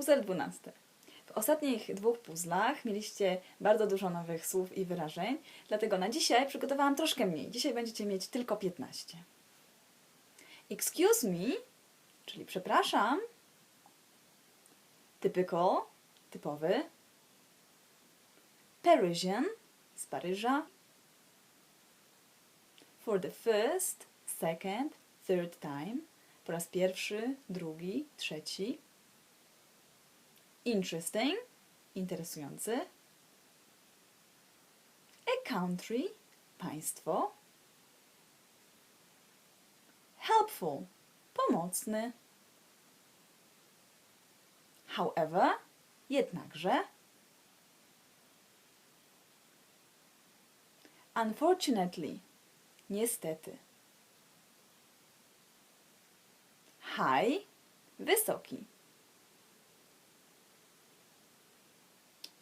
Puzzle 12. W ostatnich dwóch puzzlach mieliście bardzo dużo nowych słów i wyrażeń, dlatego na dzisiaj przygotowałam troszkę mniej. Dzisiaj będziecie mieć tylko 15. Excuse me, czyli przepraszam. Typical, typowy. Parisian, z Paryża. For the first, second, third time. Po raz pierwszy, drugi, trzeci. Interesting, interesujący. A country, państwo. Helpful, pomocny. However, jednakże. Unfortunately, niestety. High, wysoki.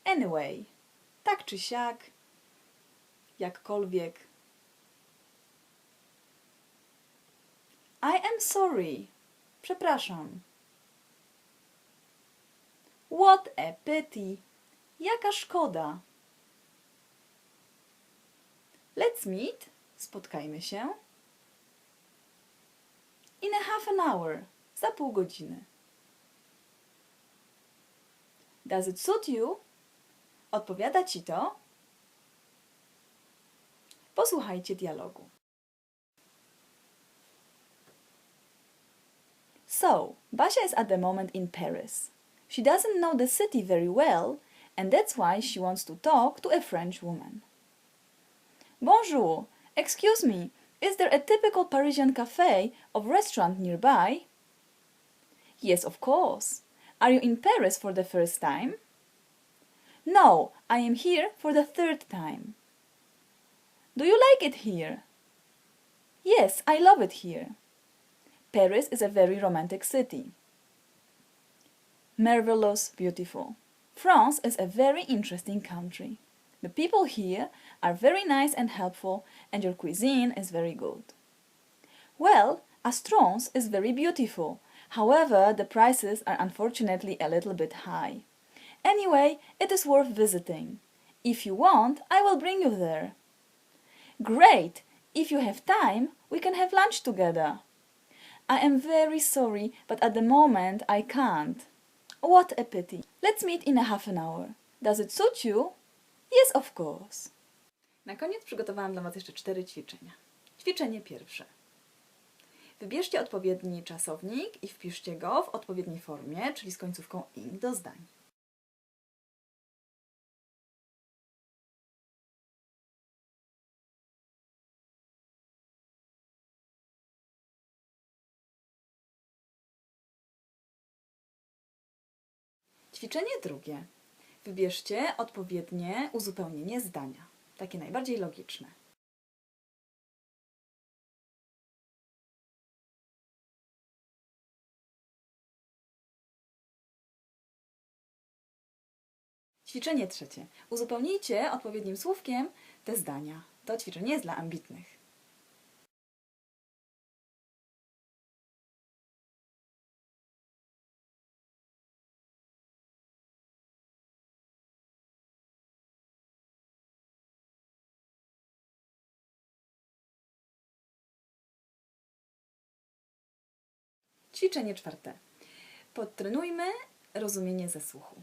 Anyway, tak czy siak, jakkolwiek. I am sorry. Przepraszam. What a pity. Jaka szkoda. Let's meet. Spotkajmy się. In a half an hour. Za pół godziny. Does it suit you? Odpowiada ci to? Posłuchajcie dialogu. So, Basia is at the moment in Paris. She doesn't know the city very well, and that's why she wants to talk to a French woman. Bonjour, excuse me, is there a typical Parisian cafe or restaurant nearby? Yes, of course. Are you in Paris for the first time? No, I am here for the third time. Do you like it here? Yes, I love it here. Paris is a very romantic city. Marvelous, beautiful. France is a very interesting country. The people here are very nice and helpful, and your cuisine is very good. Well, Astrons is very beautiful. However, the prices are unfortunately a little bit high. Anyway, it is worth visiting. If you want, I will bring you there. Great! If you have time, we can have lunch together. I am very sorry, but at the moment I can't. What a pity. Let's meet in a half an hour. Does it suit you? Yes, of course. Na koniec przygotowałam dla Was jeszcze cztery ćwiczenia. Ćwiczenie pierwsze. Wybierzcie odpowiedni czasownik i wpiszcie go w odpowiedniej formie, czyli z końcówką ing do zdań. Ćwiczenie drugie. Wybierzcie odpowiednie uzupełnienie zdania, takie najbardziej logiczne. Ćwiczenie trzecie. Uzupełnijcie odpowiednim słówkiem te zdania. To ćwiczenie jest dla ambitnych. Ćwiczenie czwarte. Podtrenujmy rozumienie ze słuchu.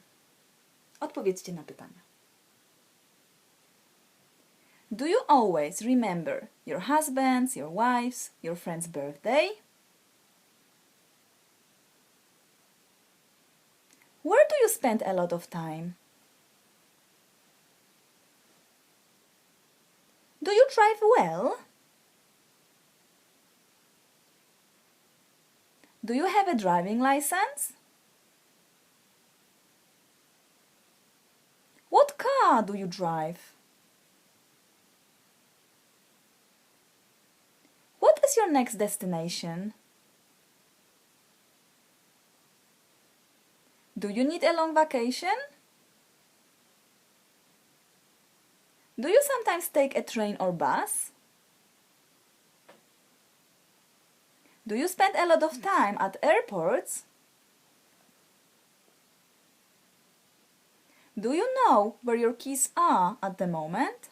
Odpowiedzcie na pytania. Do you always remember your husband's, your wife's, your friend's birthday? Where do you spend a lot of time? Do you drive well? Do you have a driving license? What car do you drive? What is your next destination? Do you need a long vacation? Do you sometimes take a train or bus? Do you spend a lot of time at airports? Do you know where your keys are at the moment?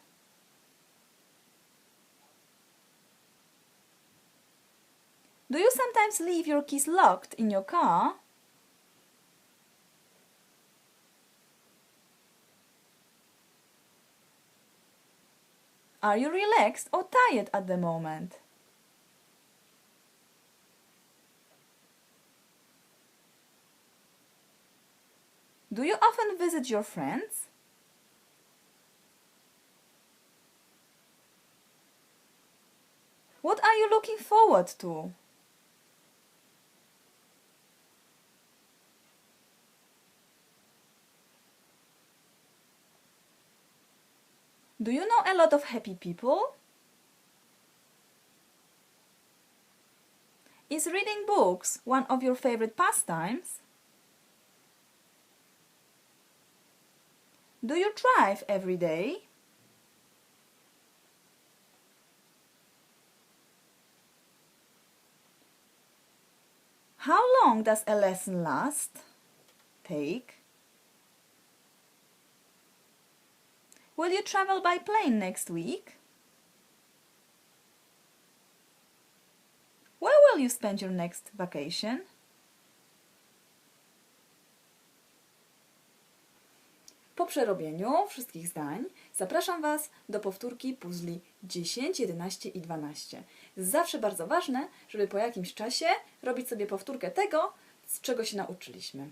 Do you sometimes leave your keys locked in your car? Are you relaxed or tired at the moment? Do you often visit your friends? What are you looking forward to? Do you know a lot of happy people? Is reading books one of your favorite pastimes? Do you drive every day? How long does a lesson last? Take. Will you travel by plane next week? Where will you spend your next vacation? Po przerobieniu wszystkich zdań zapraszam Was do powtórki puzli 10, 11 i 12. Jest zawsze bardzo ważne, żeby po jakimś czasie robić sobie powtórkę tego, z czego się nauczyliśmy.